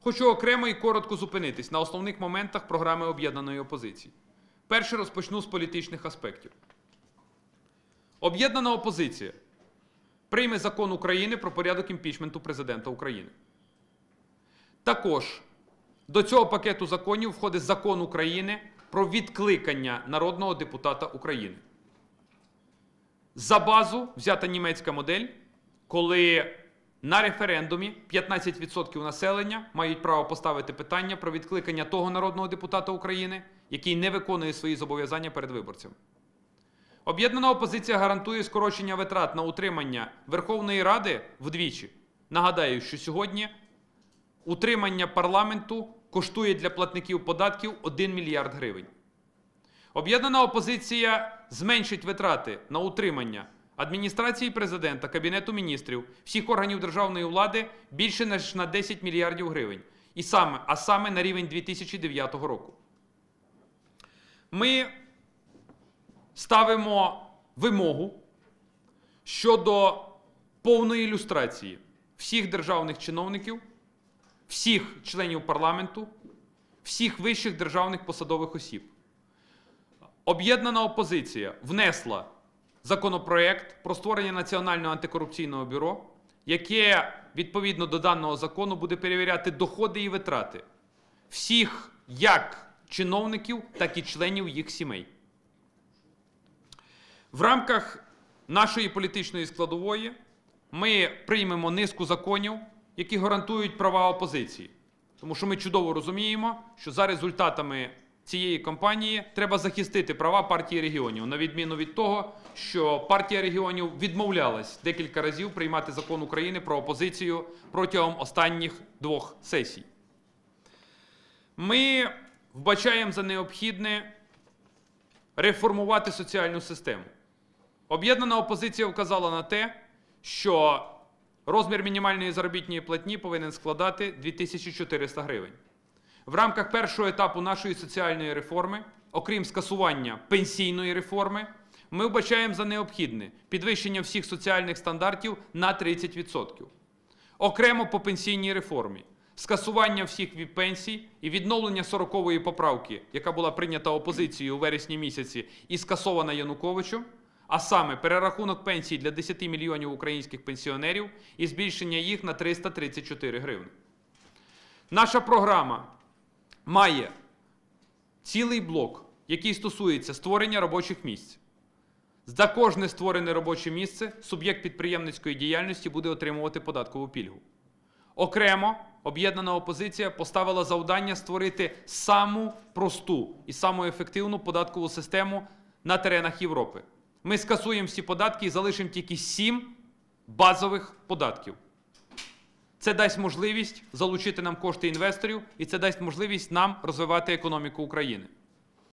Хочу окремо і коротко зупинитись на основних моментах програми об'єднаної опозиції. Перше розпочну з політичних аспектів. Об'єднана опозиція прийме закон України про порядок імпічменту президента України. Також до цього пакету законів входить закон України про відкликання народного депутата України. За базу взята німецька модель, коли на референдумі 15% населення мають право поставити питання про відкликання того народного депутата України, який не виконує свої зобов'язання перед виборцями. Об'єднана опозиція гарантує скорочення витрат на утримання Верховної Ради вдвічі. Нагадаю, що сьогодні утримання парламенту коштує для платників податків 1 мільярд гривень. Об'єднана опозиція зменшить витрати на утримання адміністрації президента, кабінету міністрів, всіх органів державної влади більше ніж на 10 мільярдів гривень. І саме, а саме на рівень 2009 року. Ми ставимо вимогу щодо повної ілюстрації всіх державних чиновників, всіх членів парламенту, всіх вищих державних посадових осіб. Об'єднана опозиція внесла законопроект про створення Національного антикорупційного бюро, яке відповідно до даного закону буде перевіряти доходи і витрати всіх як чиновників, так і членів їх сімей. В рамках нашої політичної складової ми приймемо низку законів, які гарантують права опозиції. Тому що ми чудово розуміємо, що за результатами цієї кампанії треба захистити права партії регіонів, на відміну від того, що партія регіонів відмовлялась декілька разів приймати закон України про опозицію протягом останніх двох сесій. Ми вбачаємо за необхідне реформувати соціальну систему. Об'єднана опозиція вказала на те, що розмір мінімальної заробітної платні повинен складати 2400 гривень. В рамках першого етапу нашої соціальної реформи, окрім скасування пенсійної реформи, ми вбачаємо за необхідне підвищення всіх соціальних стандартів на 30%. Окремо по пенсійній реформі, скасування всіх пенсій і відновлення 40-ї поправки, яка була прийнята опозицією у вересні місяці і скасована Януковичем, а саме перерахунок пенсій для 10 мільйонів українських пенсіонерів і збільшення їх на 334 гривні. Наша програма має цілий блок, який стосується створення робочих місць. За кожне створене робоче місце суб'єкт підприємницької діяльності буде отримувати податкову пільгу. Окремо об'єднана опозиція поставила завдання створити саму просту і саму ефективну податкову систему на теренах Європи. Ми скасуємо всі податки і залишимо тільки сім базових податків. Це дасть можливість залучити нам кошти інвесторів, і це дасть можливість нам розвивати економіку України.